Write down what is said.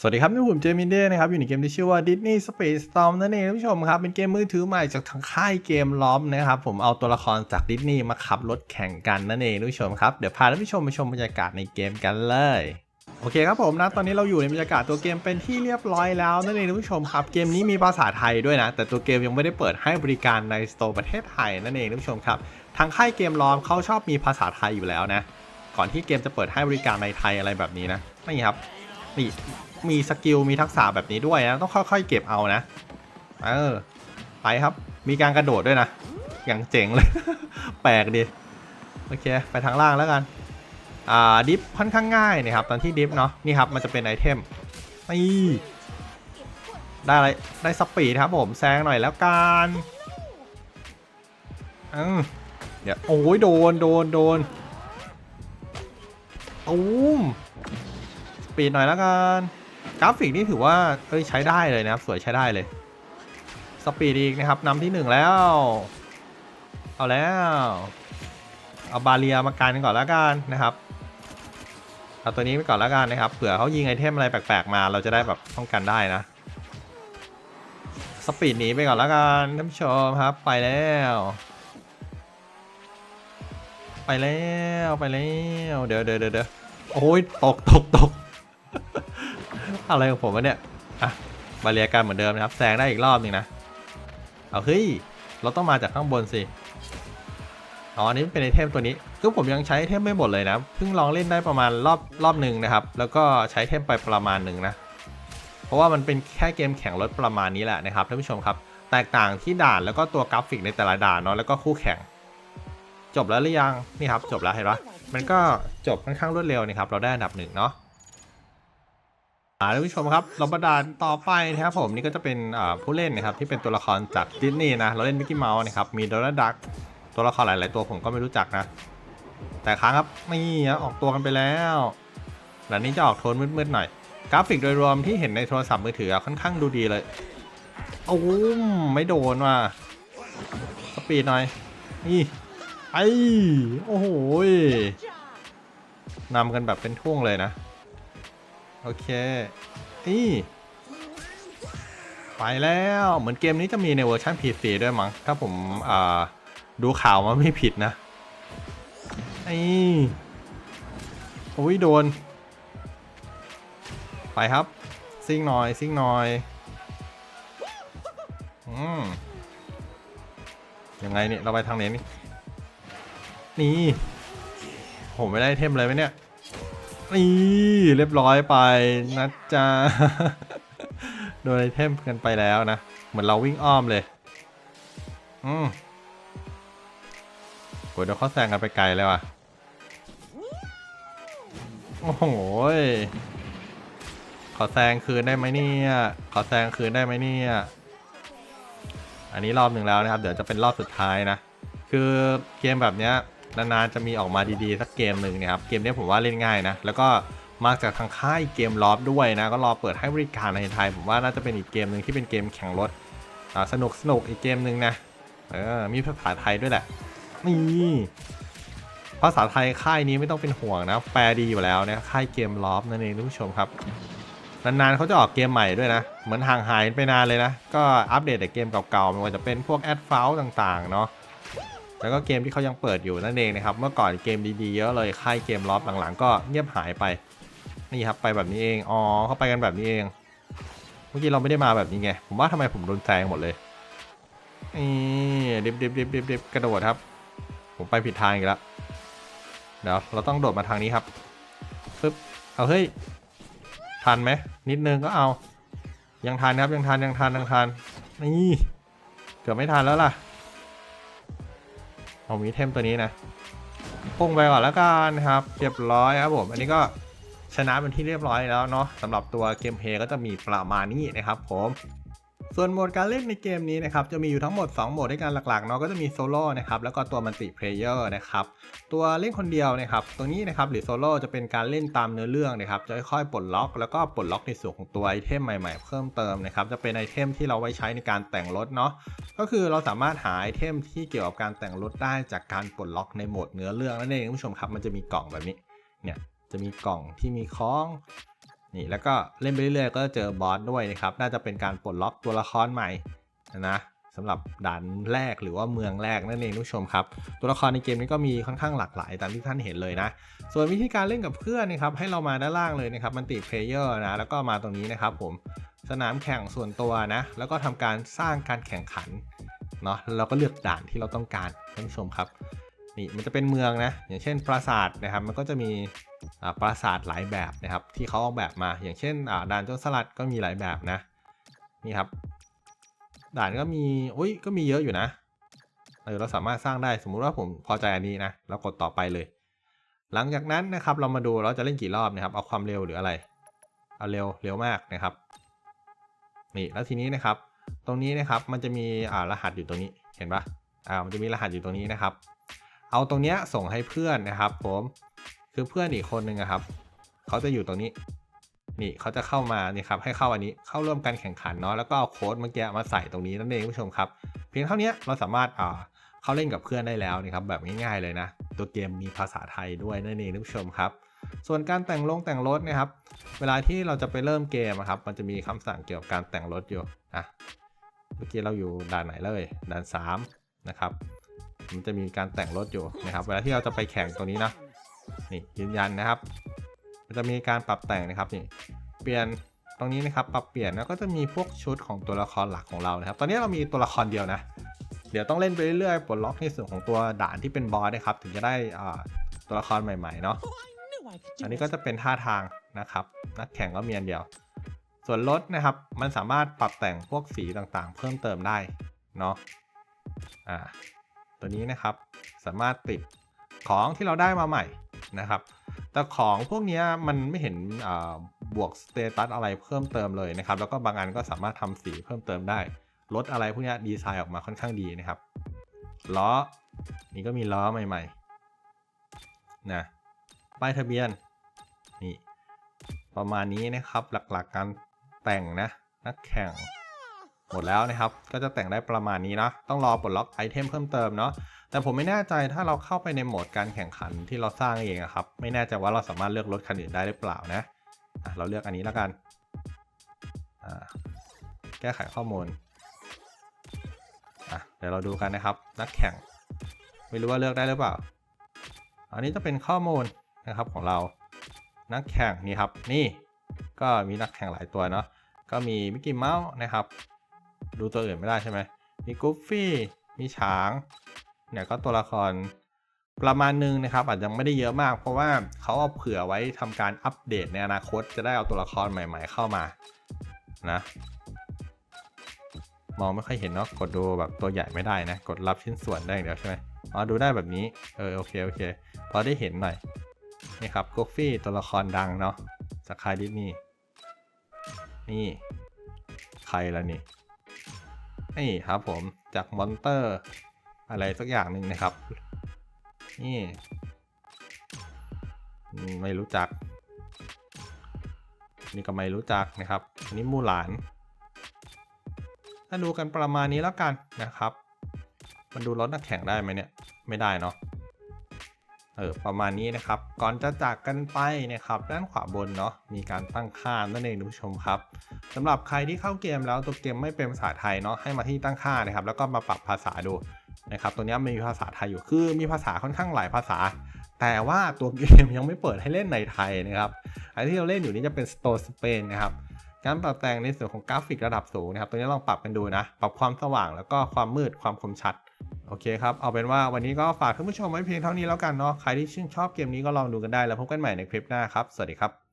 สวัสดีครับนี่ผมเจมินเดนะครับอยู่ในเกมที่ชื่อว่า Disney Space Storm นั่นเองท่านผู้ชมครับ เป็นเกมมือถือใหม่จากทางค่ายเกมล้อมนะครับผมเอาตัวละครจากดิสนีย์มาขับรถแข่งกันนั่นเองท่านผู้ชมครับ เดี๋ยวพาท่านผู้ชมไปชมบรรยากาศในเกมกันเลยโอเคครับผมนะตอนนี้เราอยู่ในบรรยากาศตัวเกมเป็นที่เรียบร้อยแล้วนั่นเองท่านผู้ชมครับเกมนี้มีภาษาไทยด้วยนะ แต่ตัวเกมยังไม่ได้เปิดให้บริการในสโตร์ประเทศไทยนั่นเองท่านผู้ชมครับทางค่ายเกมล้อมเขาชอบมีภาษาไทยอยู่แล้วนะ ก่อนที่เกมจะเปิดให้บริการในไทยอะไรแบบนี้นะนี่ครับนี่ มีสกิลมีทักษะแบบนี้ด้วยนะ ต้องค่อยๆ เก็บเอานะ เออ ไปครับ มีการกระโดดด้วยนะ อย่างเจ๋งเลย แปลกดี โอเค ไปทางล่างแล้วกัน อ่า ดิฟค่อนข้างง่ายนะครับ ตอนที่ดิฟเนาะ นี่ครับ มันจะเป็นไอเทม นี่ได้อะไร ได้สปีดครับผม แซงหน่อยแล้วกันอืมเดี๋ยว โอ้ยโดน โดน โดนตูมสปีดหน่อยแล้วกัน กราฟิกนี่ถือว่าเอ้ยใช้ได้เลยนะครับ สวยใช้ได้เลย สปีดอีกนะครับนำที่หนึ่งแล้ว เอาแล้ว เอาบาเรียมากันก่อนแล้วกันนะครับ เอาตัวนี้ไปก่อนแล้วกันนะครับ เผื่อเขายิงไอเทมอะไรแปลกๆ มาเราจะได้แบบป้องกันได้นะสปีดหนีไปก่อนแล้วกันท่านผู้ชมครับ ไปแล้ว ไปแล้วไปแล้ว เดี๋ยวเดี๋ยวเดี๋ยวเดี๋ยวโอ้ยตกตกตก อะไรของผมวะเนี่ย อะบาเรียกันเหมือนเดิมนะครับ แซงได้อีกรอบหนึ่งนะ เอาเฮ้ย เราต้องมาจากข้างบนสิ อ๋ออันนี้เป็นไอเทมตัวนี้ คือผมยังใช้ไอเทมไม่หมดเลยนะ เพิ่งลองเล่นได้ประมาณรอบรอบหนึ่งนะครับ แล้วก็ใช้ไอเทมไปประมาณหนึ่งนะ เพราะว่ามันเป็นแค่เกมแข่งรถประมาณนี้แหละนะครับท่านผู้ชมครับ แตกต่างที่ด่านแล้วก็ตัวกราฟิกในแต่ละด่านเนาะ แล้วก็คู่แข่ง จบแล้วหรือยัง นี่ครับ จบแล้วเห็นปะมันก็จบค่อนข้างรวดเร็วนะครับ เราได้อันดับหนึ่งเนาะ อ่าท่านผู้ชมครับเราประดานต่อไปนะครับผมนี่ก็จะเป็นผู้เล่นนะครับที่เป็นตัวละครจากดิสนีย์นะเราเล่นมิกกี้เมาส์นะครับมีโดนัลด์ดักตัวละครหลาย ๆ ตัวผมก็ไม่รู้จักนะ แต่ครั้งครับนี่ออกตัวกันไปแล้วหลังนี้จะออกโทนมืด ๆ หน่อย กราฟิกโดยรวมที่เห็นในโทรศัพท์มือถือค่อนข้างดูดีเลยโอ้มไม่โดนว่ะสปีดหน่อยนี่ไอ้โอ้โหยนำกันแบบเป็นท่วงเลยนะ โอเคนี่ไปแล้วเหมือนเกมนี้จะมีในเวอร์ชัน PC ด้วยมั้งถ้าผมาดูข่าวมาไม่ผิดนะไอ้โอ้ยโดน ไปครับ ซิ่งหน่อย ซิ่งหน่อยอืมยังไงเนี่ย เราไปทางไหนนี่ นี่ ผมไม่ได้เทมเลยไหมเนี่ย นี่เรียบร้อยไปนะจ๊ะโดนไอเทมกันไปแล้วนะ เหมือนเราวิ่งอ้อมเลย อืมโหเดี๋ยวเขาแซงกันไปไกลแล้วอะ โอ้โหขอแซงคืนได้ไหมเนี่ย ขอแซงคืนได้ไหมเนี่ย อันนี้รอบหนึ่งแล้วนะครับ เดี๋ยวจะเป็นรอบสุดท้ายนะ คือเกมแบบเนี้ย นานๆจะมีออกมาดีๆ สักเกมหนึ่งนะครับ เกมเนี้ยผมว่าเล่นง่ายนะ แล้วก็มาจากทางค่ายเกมลอฟด้วยนะ ก็รอเปิดให้บริการในไทย ผมว่าน่าจะเป็นอีกเกมหนึ่งที่เป็นเกมแข่งรถสนุกสนุกอีกเกมหนึ่งนะ เออ มีภาษาไทยด้วยแหละ นี่ภาษาไทยค่ายนี้ไม่ต้องเป็นห่วงนะ แปลดีอยู่แล้วนะค่ายเกมลอฟนั่นเองท่านผู้ชมครับ นานๆเขาจะออกเกมใหม่ด้วยนะ เหมือนห่างหายไปนานเลยนะ ก็อัปเดตแต่เกมเก่าๆไม่ว่าจะเป็นพวกแอดฟาวต่างๆเนาะ แล้วก็เกมที่เขายังเปิดอยู่นั่นเองนะครับ เมื่อก่อนเกมดีๆเยอะเลยค่ายเกมลอฟหลังๆ ก็เงียบหายไป นี่ครับไปแบบนี้เอง อ๋อเขาไปกันแบบนี้เอง เมื่อกี้เราไม่ได้มาแบบนี้ไง ผมว่าทำไมผมโดนแซงหมดเลยนี่ดิบดิบดิบดิบดิบกระโดดครับ ผมไปผิดทางอีกแล้ว เดี๋ยวเราต้องโดดมาทางนี้ครับปึ๊บ เอาเฮ้ย ทันไหม นิดนึงก็เอา ยังทันครับ ยังทัน ยังทัน ยังทัน นี่ เกือบไม่ทันแล้วล่ะ ผมมีเทมตัวนี้นะพุ่งไปก่อนแล้วกันครับ เรียบร้อยครับผม อันนี้ก็ชนะเป็นที่เรียบร้อยแล้วเนาะสำหรับตัวเกมเพย์ก็จะมีประมาณนี้นะครับผม ส่วนโหมดการเล่นในเกมนี้นะครับจะมีอยู่ทั้งหมด 2 โหมดด้วยกันหลักๆเนาะก็จะมีโซโล่นะครับแล้วก็ตัวมัลติเพลเยอร์นะครับตัวเล่นคนเดียวนะครับตัวนี้นะครับหรือโซโล่จะเป็นการเล่นตามเนื้อเรื่องนะครับจะค่อยๆปลดล็อกแล้วก็ปลดล็อกในส่วนของตัวไอเทมใหม่ๆ เพิ่มเติมนะครับจะเป็นไอเทมที่เราไว้ใช้ในการแต่งรถเนาะก็คือเราสามารถหาไอเทมที่เกี่ยวกับการแต่งรถได้จากการปลดล็อกในโหมดเนื้อเรื่องนั่นเองคุณผู้ชมครับมันจะมีกล่องแบบนี้เนี่ยจะมีกล่องที่มีของ นี่แล้วก็เล่นไปเรื่อยๆก็เจอบอสด้วยนะครับ น่าจะเป็นการปลดล็อกตัวละครใหม่นะสำหรับด่านแรกหรือว่าเมืองแรกนั่นเองทุกผู้ชมครับ ตัวละครในเกมนี้ก็มีค่อนข้างหลากหลายตามที่ท่านเห็นเลยนะ ส่วนวิธีการเล่นกับเพื่อนนะครับให้เรามาด้านล่างเลยนะครับมันติเพลเยอร์นะแล้วก็มาตรงนี้นะครับผมสนามแข่งส่วนตัวนะ แล้วก็ทำการสร้างการแข่งขันเนาะแล้วเราก็เลือกด่านที่เราต้องการท่านผู้ชมครับ นี่มันจะเป็นเมืองนะ อย่างเช่นปราสาทนะครับ มันก็จะมีปราสาทหลายแบบนะครับ ที่เขาออกแบบมา อย่างเช่นด่านโจรสลัดก็มีหลายแบบนะ นี่ครับ ด่านก็มีอุ้ย ก็มีเยอะอยู่นะ เออ เราสามารถสร้างได้ สมมุติว่าผมพอใจอันนี้นะเรากดต่อไปเลย หลังจากนั้นนะครับ เรามาดูเราจะเล่นกี่รอบนะครับ เอาความเร็วหรืออะไร เอาเร็ว เร็วมากนะครับ นี่ แล้วทีนี้นะครับ ตรงนี้นะครับ มันจะมีอ่ารหัสอยู่ตรงนี้ เห็นปะอ่า มันจะมีรหัสอยู่ตรงนี้นะครับ เอาตรงเนี้ยส่งให้เพื่อนนะครับ ผมคือเพื่อนอีกคนหนึ่งอะครับเขาจะอยู่ตรงนี้ นี่เขาจะเข้ามานี่ครับให้เข้าอันนี้เข้าร่วมการแข่งขันเนาะแล้วก็เอาโค้ดเมื่อกี้มาใส่ตรงนี้นั่นเองผู้ชมครับ เพียงเท่านี้เราสามารถอ่าเข้าเล่นกับเพื่อนได้แล้วนะครับแบบง่ายๆเลยนะ ตัวเกมมีภาษาไทยด้วยนั่นเองท่านผู้ชมครับส่วนการแต่งลงแต่งรถนะครับ เวลาที่เราจะไปเริ่มเกมอะครับ มันจะมีคำสั่งเกี่ยวกับการแต่งรถอยู่อะเมื่อกี้เราอยู่ด่านไหนเลย ด่าน 3 นะครับ มันจะมีการแต่งรถอยู่นะครับ เวลาที่เราจะไปแข่งตัวนี้นะนี่ยืนยันนะครับ มันจะมีการปรับแต่งนะครับนี่เปลี่ยนตรงนี้นะครับปรับเปลี่ยนแล้วก็จะมีพวกชุดของตัวละครหลักของเรานะครับ ตอนนี้เรามีตัวละครเดียวนะ เดี๋ยวต้องเล่นไปเรื่อยๆปลดล็อกในส่วนของตัวด่านที่เป็นบอสนะครับ ถึงจะได้ตัวละครใหม่ๆเนาะอันนี้ก็จะเป็นท่าทางนะครับ นักแข่งก็มีอันเดียว ส่วนรถนะครับ มันสามารถปรับแต่งพวกสีต่างๆ เพิ่มเติมได้เนาะอ่า ตัวนี้นะครับ สามารถติดของที่เราได้มาใหม่นะครับ แต่ของพวกนี้มันไม่เห็นบวกสเตตัสอะไรเพิ่มเติมเลยนะครับ แล้วก็บางอันก็สามารถทำสีเพิ่มเติมได้รถอะไรพวกนี้ดีไซน์ออกมาค่อนข้างดีนะครับ ล้อ นี่ก็มีล้อใหม่ๆ นะ ป้ายทะเบียน นี่ ประมาณนี้นะครับ หลักๆการแต่งนะ นักแข่ง หมดแล้วนะครับ ก็จะแต่งได้ประมาณนี้นะ ต้องรอปลดล็อกไอเทมเพิ่มเติมเนาะ แต่ผมไม่แน่ใจถ้าเราเข้าไปในโหมดการแข่งขันที่เราสร้างเองอะครับ ไม่แน่ใจว่าเราสามารถเลือกรถคันอื่นได้หรือเปล่านะะเราเลือกอันนี้แล้วกัน แก้ไขข้อมูล เดี๋ยวเราดูกันนะครับ นักแข่ง ไม่รู้ว่าเลือกได้หรือเปล่า อันนี้จะเป็นข้อมูลนะครับของเรา นักแข่งนี่ครับ นี่ ก็มีนักแข่งหลายตัวเนาะ ก็มีมิกกี้เมาส์นะครับ ดูตัวอื่นไม่ได้ใช่ไหมมีกูฟฟี่มีช้างเนี่ยก็ตัวละครประมาณนึงนะครับ อาจจะยังไม่ได้เยอะมาก เพราะว่าเขาเอาเผื่อไว้ทำการอัปเดตในอนาคตจะได้เอาตัวละครใหม่ๆเข้ามานะมองไม่ค่อยเห็นเนาะกดดูแบบตัวใหญ่ไม่ได้นะ กดรับชิ้นส่วนได้เดียวใช่ไหมอ๋อดูได้แบบนี้เออโอเคโอเค พอได้เห็นหน่อยนี่ครับกูฟฟี่ตัวละครดังเนาะจากคายดิสนีย์นี่ใครละนี่ นี่ครับผมจากมอนเตอร์อะไรสักอย่างหนึ่งนะครับ นี่ ไม่รู้จัก นี่ก็ไม่รู้จักนะครับอันนี้มูหลาน ถ้าดูกันประมาณนี้แล้วกันนะครับ มันดูรถนักแข่งได้ไหมเนี่ย ไม่ได้เนาะ เออประมาณนี้นะครับ ก่อนจะจากกันไปนะครับ ด้านขวาบนเนาะมีการตั้งค่านั่นเองท่านผู้ชมครับสำหรับใครที่เข้าเกมแล้วตัวเกมไม่เป็นภาษาไทยเนาะให้มาที่ตั้งค่านะครับ แล้วก็มาปรับภาษาดูนะครับตัวนี้มีภาษาไทยอยู่คือมีภาษาค่อนข้างหลายภาษา แต่ว่าตัวเกมยังไม่เปิดให้เล่นในไทยนะครับไอที่เราเล่นอยู่นี้จะเป็น Store Spain นะครับการปรับแต่งในส่วนของกราฟิกระดับสูงนะครับตัวนี้ลองปรับกันดูนะ ปรับความสว่างแล้วก็ความมืดความคมชัด โอเคครับ เอาเป็นว่าวันนี้ก็ฝากท่านผู้ชมไว้เพียงเท่านี้แล้วกันเนาะ ใครที่ชื่นชอบเกมนี้ก็ลองดูกันได้แล้วพบกันใหม่ในคลิปหน้าครับ สวัสดีครับ